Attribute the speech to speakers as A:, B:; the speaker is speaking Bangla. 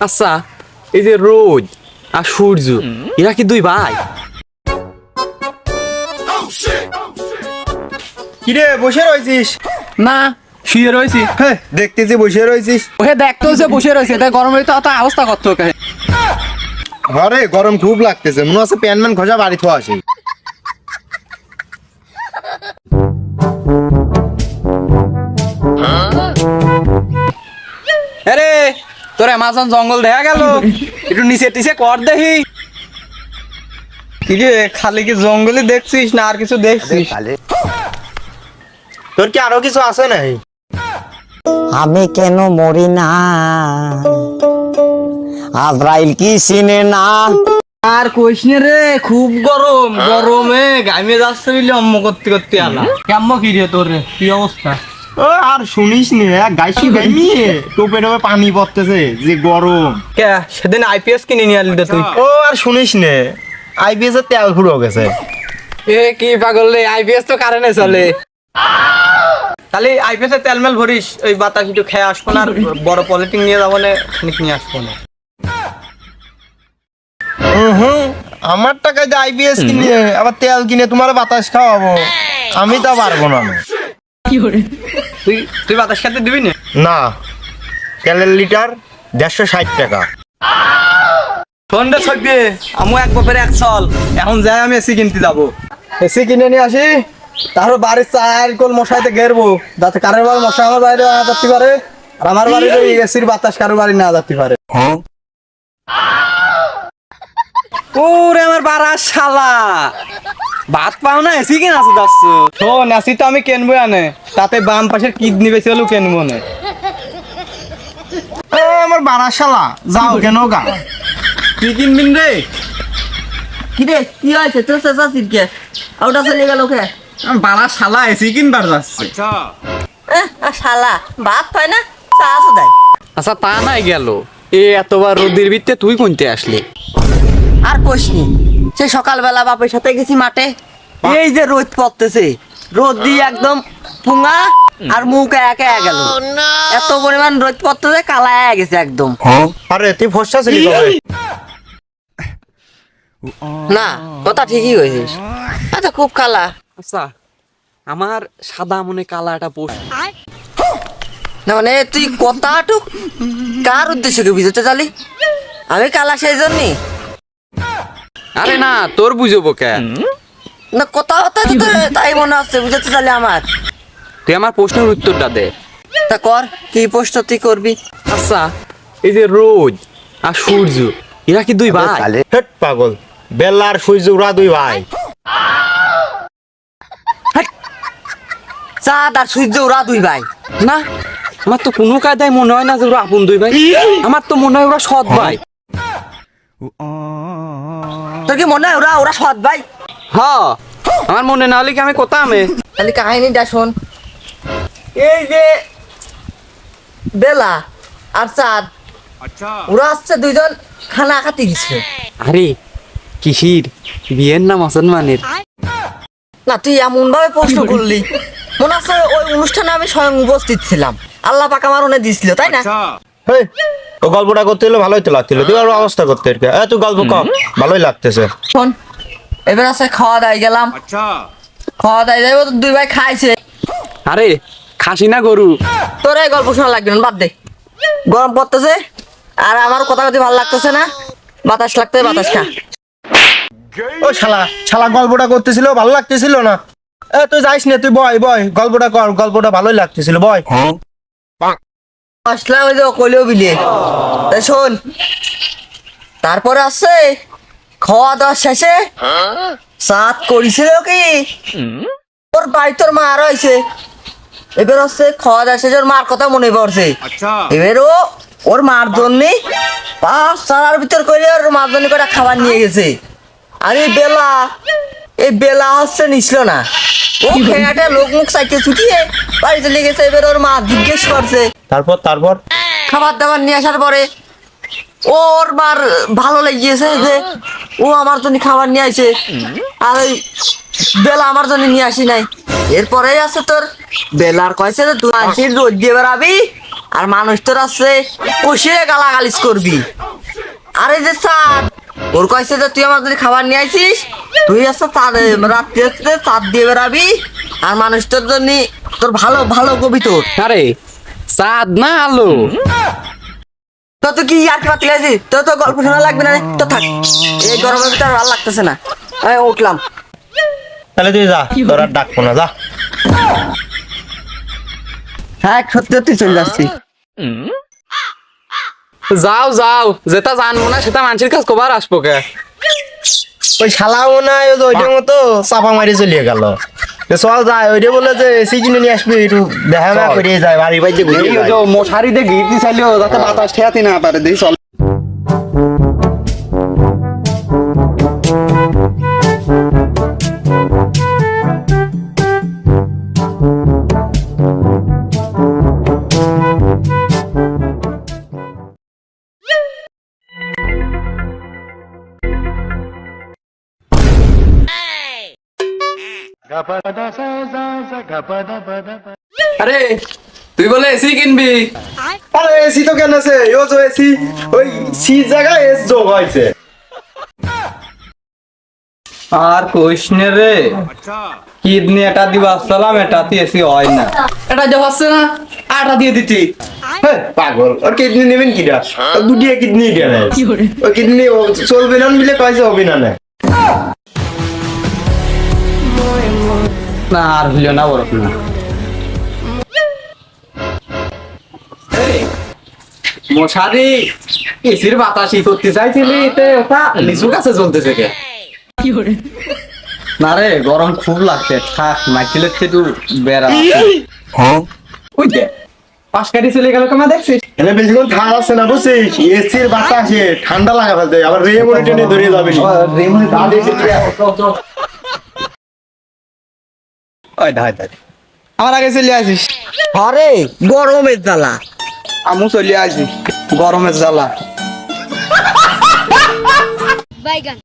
A: আচ্ছা এই যে রোদ আর সূর্য এরা কি দুই ভাই?
B: কিরে বসে রয়েছিস?
A: না শুয়ে রয়েছি।
B: হ্যাঁ দেখতেছি বসে রয়েছিস।
A: ওহে দেখতে হচ্ছে বসে রয়েছে তাই গরমে তো অত অবস্থা করতে ওকে
B: ঘরে গরম খুব লাগতেছে। মনে হচ্ছে প্যান ম্যান খোঁজা বাড়ি থোয়া আসে
A: আরে তোর অ্যামাজন জঙ্গল দেখা গেল। একটু নিচে টিচে কর দেখি।
C: কিরে খালি কি জঙ্গলে দেখছিস না আর কিছু দেখছিস?
B: তোর কি আরও কিছু আছে নাই
D: আমি কেন মরি না? আব্রাইল কি চিনে না?
C: আর কইস রে খুব গরম। গরমে গামে যাচ্ছে বলে অম্ম করতে করতে আলা। কেমন কি রে তোর কি অবস্থা?
B: ও আর শুনিস নি গাইছি গাইমিয়ে টোপে টোপে পানি পড়তেছে যে গরম।
C: কে সেদিন আইপিএস কিনে নিয়ে আলি রে তুই।
B: ও আর শুনিস নে আইপিএস এর তেল ফুরো গেছে।
A: এ কি পাগল রে আইপিএস তো কারেন্টে চলে।
C: তাহলে আইপিএস এর তেল মেল ভরিস ওই বাতাস একটু খেয়ে আসব না আর বড় পলিটিং নিয়ে যাব না নিয়ে আসব না।
B: হুম আমার টাকায় দিয়ে আইপিএস কিনে আবার তেল কিনে তোমার বাতাস খাওয়াবো। আমি তা পারব না।
C: তুই তুই বাতাস খেতে দিবি না?
B: না। তেলের লিটার দেড়শো ষাট টাকা।
C: রে ছবি আমু এক বাপের এক চল। এখন যাই আমি এসি কিনতে যাব। এসি কিনে নিয়ে আসি তারপর বাড়ির চার কোল মশাইতে গেরবো যাতে কারোর বাড়ি মশা আমার বাড়িতে না যাতে পারে আর আমার বাড়ির ওই এসির বাতাস কারোর বাড়ি না যাতে পারে।
A: ওরে আমার বাড়া শালা। ভাত পাও না এসি কিনা আছে দাস
C: শোন এসি তো আমি কিনবো আনে। তাতে বাম পাশের কিডনি বেশি হলেও কিনবো না
B: এ, আমার বারাশালা যাও কেন গা?
C: কি কিনবিন রে?
E: কিরে কি হয়েছে? তোর চেঁচাছিস কে? ওটা চলে গেল কে?
C: বাড়া শালা এসি কিনবার যাচ্ছে।
E: আর শালা ভাত পায় না? চা আছে দেয়
A: আচ্ছা তা নাই গেল। এ এতবার রোদের ভিত্তে তুই কোনতে আসলি?
E: আর কোশনি সে সকালবেলা বাপের সাথে গেছি মাঠে। এই যে রোদ পড়তেছে রোদ দিয়ে একদম পুঙা আর মুখ একে গেল। এত পরিমাণ রোদ পড়তেছে কালা হয়ে গেছে একদম।
B: আরে তুই ফসা ছিলি
E: না কথা ঠিকই হয়েছিস আচ্ছা খুব কালা।
A: আচ্ছা আমার সাদা মনে কালা একটা পোষ।
E: না মানে তুই কথাটু কার উদ্দেশ্যকে বুঝতে চালি? আমি কালা সেই জন্যই।
A: আরে না তোর বুঝব কেন
E: না কথা কথা তো তাই মনে হচ্ছে বুঝতে চালি আমার।
A: তুই আমার প্রশ্নের উত্তরটা দে।
E: তা কর কি প্রশ্ন তুই করবি?
A: আচ্ছা এই যে রোদ আর সূর্য এরা কি দুই ভাই?
B: হেট পাগল বেলার সূর্য ওরা দুই ভাই।
E: চাঁদ আর সূর্য ওরা দুই ভাই।
A: না আমার তো কোনো কায়দায় মনে হয় না যে ওরা আপন দুই ভাই। আমার তো মনে হয় ওরা সৎ ভাই।
E: তোর কি মনে হয় ওরা ওরা সৎ ভাই?
A: হ আমার মনে না হলে কি আমি কোথা আমি?
E: তাহলে কাহিনীটা শোন। এই যে বেলা আর চাঁদ। ওরা আসছে দুইজন খানা খাতে গেছে।
A: আরে কিসির? বিয়ের না মুসলমানের
E: না তুই এমন ভাবে প্রশ্ন করলি। মনে আছে ওই অনুষ্ঠানে আমি স্বয়ং উপস্থিত ছিলাম। আল্লাহ পাক আমার মনে দিছিল তাই না?
B: ও গল্পটা করতে হলে ভালোই তো লাগছিল তুই আর অবস্থা করতে আর কি। এ, তুই গল্প কম ভালোই লাগতেছে।
E: শোন এবার আছে খাওয়া দাওয়া গেলাম। খাওয়া দাওয়া যাইব তো দুই ভাই খাইছে।
A: আরে খাসি না গরু?
E: তোর এই গল্প শোনা লাগবে না বাদ দে। গরম পড়তেছে আর আমার কথা কথা ভালো লাগতেছে না। বাতাস লাগতে বাতাস খা।
B: ও শালা শালা গল্পটা করতেছিল ভালো লাগতেছিল না। এ তুই যাইস না তুই বয় বয় গল্পটা কর গল্পটা ভালোই লাগতেছিল বয়।
E: মশলা ওই যে কইলেও তা শোন তারপরে আছে খাওয়া দাওয়া শেষে সাত করেছিল কি? তোর বাড়ি তোর মা আরও হয়েছে এবার হচ্ছে খাওয়া দাওয়া শেষে ওর মার কথা মনে পড়ছে। এবার ও ওর মার জন্যে পাঁচ চালার ভিতর করে ওর মার জন্য করে খাবার নিয়ে গেছে। আর বেলা এই বেলা হচ্ছে নিছিল না। ও খেয়াটা লোক মুখ চাইতে ছুটিয়ে বাড়ি চলে গেছে এবার ওর মা জিজ্ঞেস করছে।
B: তারপর তারপর?
E: খাবার দাবার নিয়ে আসার পরে ওর মার ভালো লেগেছে যে ও আমার জন্য খাবার নিয়ে আসে আর ওই বেলা আমার জন্য নিয়ে আসি নাই। এরপরে আছে তোর। বেলার কয়েছে যে তুই রোদ দিয়ে বেড়াবি আর মানুষ তোর আছে কষিয়ে গালাগালিজ করবি। আরে যে চাঁদ ওর কয়েছে যে তুই আমার যদি খাবার নিয়ে আইছিস? তুই আসছে চাঁদ রাত্রি আসতে চাঁদ দিয়ে বেড়াবি। আর মানুষ তোর জন্য তোর ভালো ভালো কবি তোর।
A: আরে চাঁদ না আলো?
E: তো তুই কি আর কি পাতি লাগছিস তোর তো গল্প শোনা লাগবে না। তো থাক এই গরমের ভিতরে ভালো লাগতেছে না। আমি উঠলাম।
B: তাহলে তুই যা তোর আর ডাকবো না যা।
E: হ্যাঁ সত্যি সত্যি চলে যাচ্ছি
A: যাও যাও যেটা জানব না সেটা মানুষের কাছে কবার আসব কে?
B: ওই শালাও না ওই ওইটার মতো চাপা মারি চলিয়ে গেল। চল যায় ওইটা বলে যে সিজনে নিয়ে আসবি একটু দেখা না করে যায় বাড়ি বাড়িতে ঘুরে
A: যে। মশারি দিয়ে গিট দিয়ে চাইলেও যাতে বাতাস ঠেয়াতে না পারে দেখি চল। আরে তুই বলে এসি কিনবি?
B: আরে এসি তো কেন আছে? ও তো এসি ওই সি জায়গায় এস যোগ হয়েছে।
C: আর কইসনে রে। কিডনি এটা দিবা আসসালাম এটা এসি হয় না।
A: এটা যা হচ্ছে না আটা দিয়ে দিতি
B: হ্যাঁ, পাগল ওর কিডনি নেবেন কিরা দুটিয়া কিডনি দেয় ওই কিডনি চলবে না মিলে কয়েছে হবে না না?
A: না আর হইল না বরফ না। মশারি এসির বাতাসই করতে চাইছিলি তে ওটা লিচু গাছে জ্বলতেছে কে?
C: না রে গরম খুব লাগছে। থাক মাইকেলের থেকে বেড়া
A: ওই দে পাশ কাটি চলে গেল কেমন দেখছিস?
B: এলে বেশিক্ষণ ঠান্ডা আছে না বুঝছিস? এসির বাতাসে ঠান্ডা লাগা ফেলতে আবার রেমনে টেনে ধরিয়ে যাবে।
C: ওই ধাই ধাই আমার আগে চলে আসিস।
E: আরে গরমের জ্বালা।
C: আমু চলে আসি গরমের জ্বালা।
F: বাইগান।